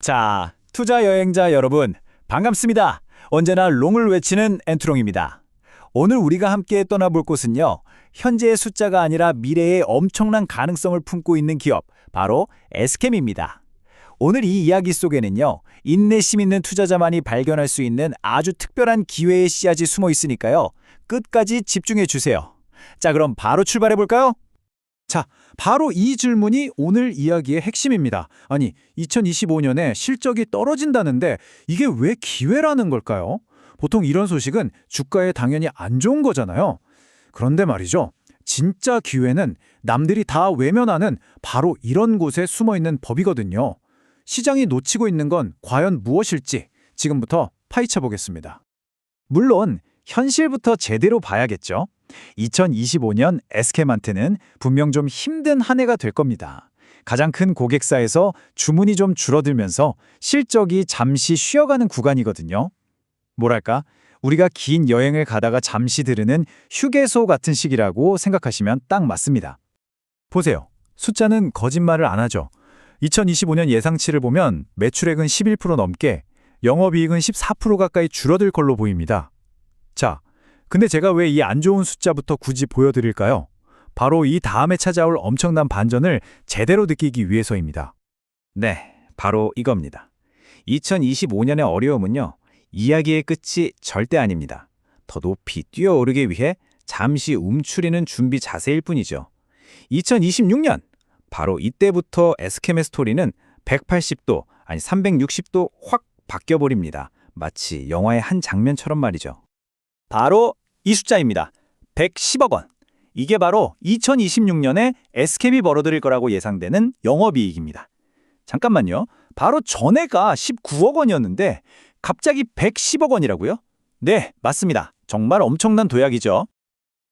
자, 투자 여행자 여러분, 반갑습니다. 언제나 롱을 외치는 엔트롱입니다. 오늘 우리가 함께 떠나볼 곳은요, 현재의 숫자가 아니라 미래의 엄청난 가능성을 품고 있는 기업, 바로 에스캠입니다. 오늘 이 이야기 속에는요, 인내심 있는 투자자만이 발견할 수 있는 아주 특별한 기회의 씨앗이 숨어 있으니까요, 끝까지 집중해 주세요. 자, 그럼 바로 출발해 볼까요? 자, 바로 이 질문이 오늘 이야기의 핵심입니다. 아니, 2025년에 실적이 떨어진다는데 이게 왜 기회라는 걸까요? 보통 이런 소식은 주가에 당연히 안 좋은 거잖아요. 그런데 말이죠. 진짜 기회는 남들이 다 외면하는 바로 이런 곳에 숨어 있는 법이거든요. 시장이 놓치고 있는 건 과연 무엇일지 지금부터 파헤쳐 보겠습니다. 물론 현실부터 제대로 봐야겠죠. 2025년 에스케만트는 분명 좀 힘든 한 해가 될 겁니다. 가장 큰 고객사에서 주문이 좀 줄어들면서 실적이 잠시 쉬어가는 구간이거든요. 뭐랄까, 우리가 긴 여행을 가다가 잠시 들으는 휴게소 같은 시기라고 생각하시면 딱 맞습니다. 보세요. 숫자는 거짓말을 안 하죠. 2025년 예상치를 보면 매출액은 11% 넘게, 영업이익은 14% 가까이 줄어들 걸로 보입니다. 자, 근데 제가 왜 이 안 좋은 숫자부터 굳이 보여드릴까요? 바로 이 다음에 찾아올 엄청난 반전을 제대로 느끼기 위해서입니다. 네, 바로 이겁니다. 2025년의 어려움은요, 이야기의 끝이 절대 아닙니다. 더 높이 뛰어오르기 위해 잠시 움츠리는 준비 자세일 뿐이죠. 2026년, 바로 이때부터 에스케메 스토리는 180도, 아니 360도 확 바뀌어버립니다. 마치 영화의 한 장면처럼 말이죠. 바로 이 숫자입니다. 110억 원. 이게 바로 2026년에 에스캠이 벌어들일 거라고 예상되는 영업이익입니다. 잠깐만요. 바로 전해가 19억 원이었는데 갑자기 110억 원이라고요? 네, 맞습니다. 정말 엄청난 도약이죠.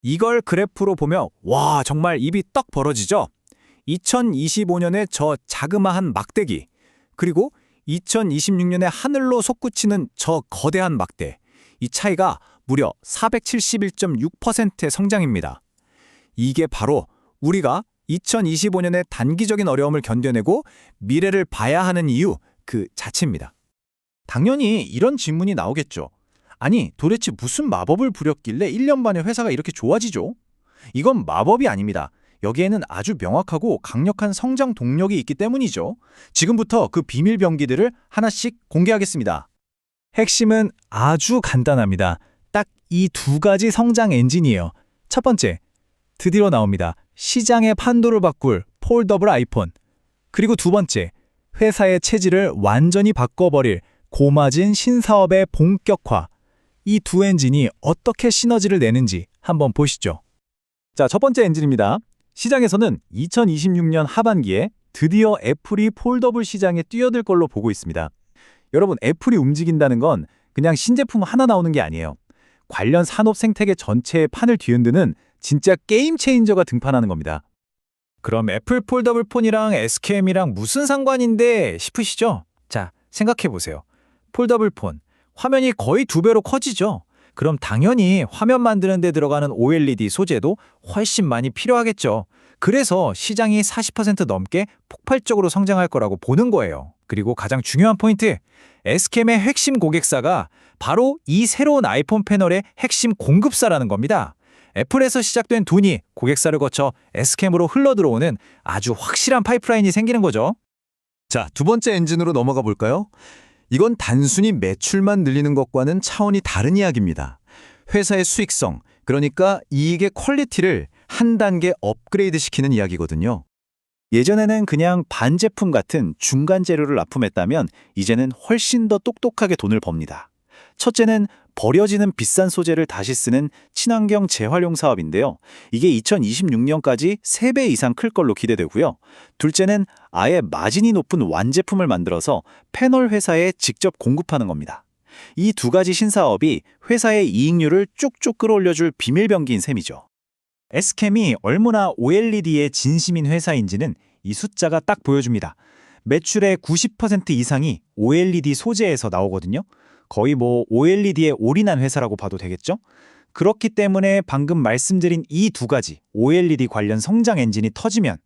이걸 그래프로 보면 와, 정말 입이 떡 벌어지죠? 2025년에 저 자그마한 막대기, 그리고 2026년에 하늘로 솟구치는 저 거대한 막대. 이 차이가 무려 471.6%의 성장입니다. 이게 바로 우리가 2025년의 단기적인 어려움을 견뎌내고 미래를 봐야 하는 이유 그 자체입니다. 당연히 이런 질문이 나오겠죠. 아니, 도대체 무슨 마법을 부렸길래 1년 만에 회사가 이렇게 좋아지죠? 이건 마법이 아닙니다. 여기에는 아주 명확하고 강력한 성장 동력이 있기 때문이죠. 지금부터 그 비밀 병기들을 하나씩 공개하겠습니다. 핵심은 아주 간단합니다. 딱이두 가지 성장 엔진이에요. 첫 번째, 드디어 나옵니다. 시장의 판도를 바꿀 폴더블 아이폰. 그리고 두 번째, 회사의 체질을 완전히 바꿔버릴 고마진 신사업의 본격화. 이 두 엔진이 어떻게 시너지를 내는지 한번 보시죠. 자, 첫 번째 엔진입니다. 시장에서는 2026년 하반기에 드디어 애플이 폴더블 시장에 뛰어들 걸로 보고 있습니다. 여러분, 애플이 움직인다는 건 그냥 신제품 하나 나오는 게 아니에요. 관련 산업 생태계 전체의 판을 뒤흔드는 진짜 게임 체인저가 등판하는 겁니다. 그럼 애플 폴더블 폰이랑 SKM이랑 무슨 상관인데 싶으시죠? 자, 생각해 보세요. 폴더블 폰, 화면이 거의 두 배로 커지죠? 그럼 당연히 화면 만드는 데 들어가는 OLED 소재도 훨씬 많이 필요하겠죠. 그래서 시장이 40% 넘게 폭발적으로 성장할 거라고 보는 거예요. 그리고 가장 중요한 포인트, 에스캠의 핵심 고객사가 바로 이 새로운 아이폰 패널의 핵심 공급사라는 겁니다. 애플에서 시작된 돈이 고객사를 거쳐 에스캠으로 흘러들어오는 아주 확실한 파이프라인이 생기는 거죠. 자, 두 번째 엔진으로 넘어가 볼까요? 이건 단순히 매출만 늘리는 것과는 차원이 다른 이야기입니다. 회사의 수익성, 그러니까 이익의 퀄리티를 한 단계 업그레이드 시키는 이야기거든요. 예전에는 그냥 반제품 같은 중간 재료를 납품했다면 이제는 훨씬 더 똑똑하게 돈을 법니다. 첫째는 버려지는 비싼 소재를 다시 쓰는 친환경 재활용 사업인데요. 이게 2026년까지 3배 이상 클 걸로 기대되고요. 둘째는 아예 마진이 높은 완제품을 만들어서 패널 회사에 직접 공급하는 겁니다. 이 두 가지 신사업이 회사의 이익률을 쭉쭉 끌어올려줄 비밀병기인 셈이죠. 에스캠이 얼마나 OLED의 진심인 회사인지는 이 숫자가 딱 보여줍니다. 매출의 90% 이상이 OLED 소재에서 나오거든요. 거의 뭐 OLED에 올인한 회사라고 봐도 되겠죠? 그렇기 때문에 방금 말씀드린 이 두 가지 OLED 관련 성장 엔진이 터지면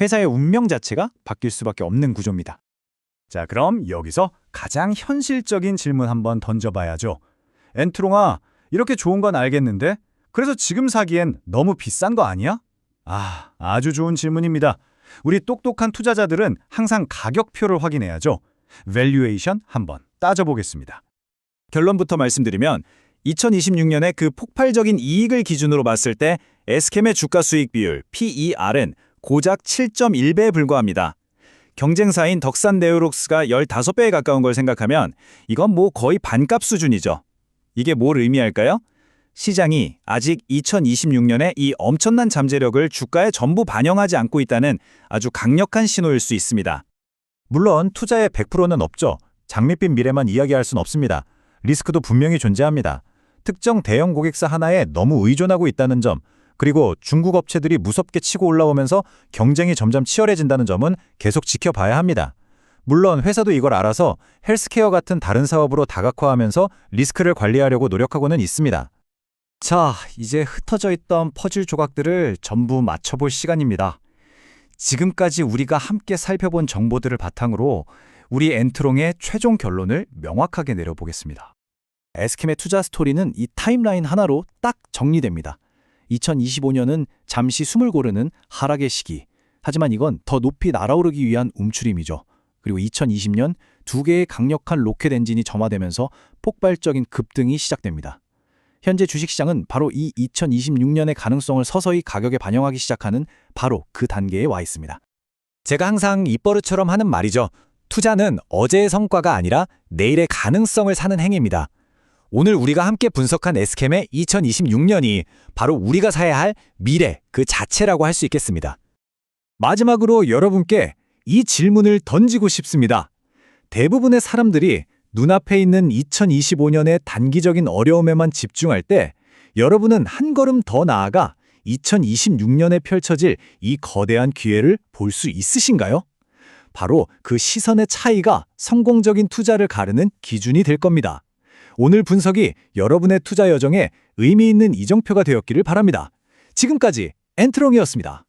회사의 운명 자체가 바뀔 수밖에 없는 구조입니다. 자, 그럼 여기서 가장 현실적인 질문 한번 던져봐야죠. 엔트롱아, 이렇게 좋은 건 알겠는데 그래서 지금 사기엔 너무 비싼 거 아니야? 아, 아주 좋은 질문입니다. 우리 똑똑한 투자자들은 항상 가격표를 확인해야죠. 밸류에이션 한번 따져보겠습니다. 결론부터 말씀드리면 2026년에 그 폭발적인 이익을 기준으로 봤을 때 에스캠의 주가 수익 비율 PER은 고작 7.1배에 불과합니다. 경쟁사인 덕산 네오록스가 15배에 가까운 걸 생각하면 이건 뭐 거의 반값 수준이죠. 이게 뭘 의미할까요? 시장이 아직 2026년에 이 엄청난 잠재력을 주가에 전부 반영하지 않고 있다는 아주 강력한 신호일 수 있습니다. 물론 투자의 100%는 없죠. 장밋빛 미래만 이야기할 순 없습니다. 리스크도 분명히 존재합니다. 특정 대형 고객사 하나에 너무 의존하고 있다는 점, 그리고 중국 업체들이 무섭게 치고 올라오면서 경쟁이 점점 치열해진다는 점은 계속 지켜봐야 합니다. 물론 회사도 이걸 알아서 헬스케어 같은 다른 사업으로 다각화하면서 리스크를 관리하려고 노력하고는 있습니다. 자, 이제 흩어져 있던 퍼즐 조각들을 전부 맞춰볼 시간입니다. 지금까지 우리가 함께 살펴본 정보들을 바탕으로 우리 엔트롱의 최종 결론을 명확하게 내려보겠습니다. 에스킴의 투자 스토리는 이 타임라인 하나로 딱 정리됩니다. 2025년은 잠시 숨을 고르는 하락의 시기. 하지만 이건 더 높이 날아오르기 위한 움츠림이죠. 그리고 2020년 두 개의 강력한 로켓 엔진이 점화되면서 폭발적인 급등이 시작됩니다. 현재 주식시장은 바로 이 2026년의 가능성을 서서히 가격에 반영하기 시작하는 바로 그 단계에 와 있습니다. 제가 항상 입버릇처럼 하는 말이죠. 투자는 어제의 성과가 아니라 내일의 가능성을 사는 행위입니다. 오늘 우리가 함께 분석한 에스캠의 2026년이 바로 우리가 사야 할 미래 그 자체라고 할 수 있겠습니다. 마지막으로 여러분께 이 질문을 던지고 싶습니다. 대부분의 사람들이 눈앞에 있는 2025년의 단기적인 어려움에만 집중할 때 여러분은 한 걸음 더 나아가 2026년에 펼쳐질 이 거대한 기회를 볼 수 있으신가요? 바로 그 시선의 차이가 성공적인 투자를 가르는 기준이 될 겁니다. 오늘 분석이 여러분의 투자 여정에 의미 있는 이정표가 되었기를 바랍니다. 지금까지 엔트롱이었습니다.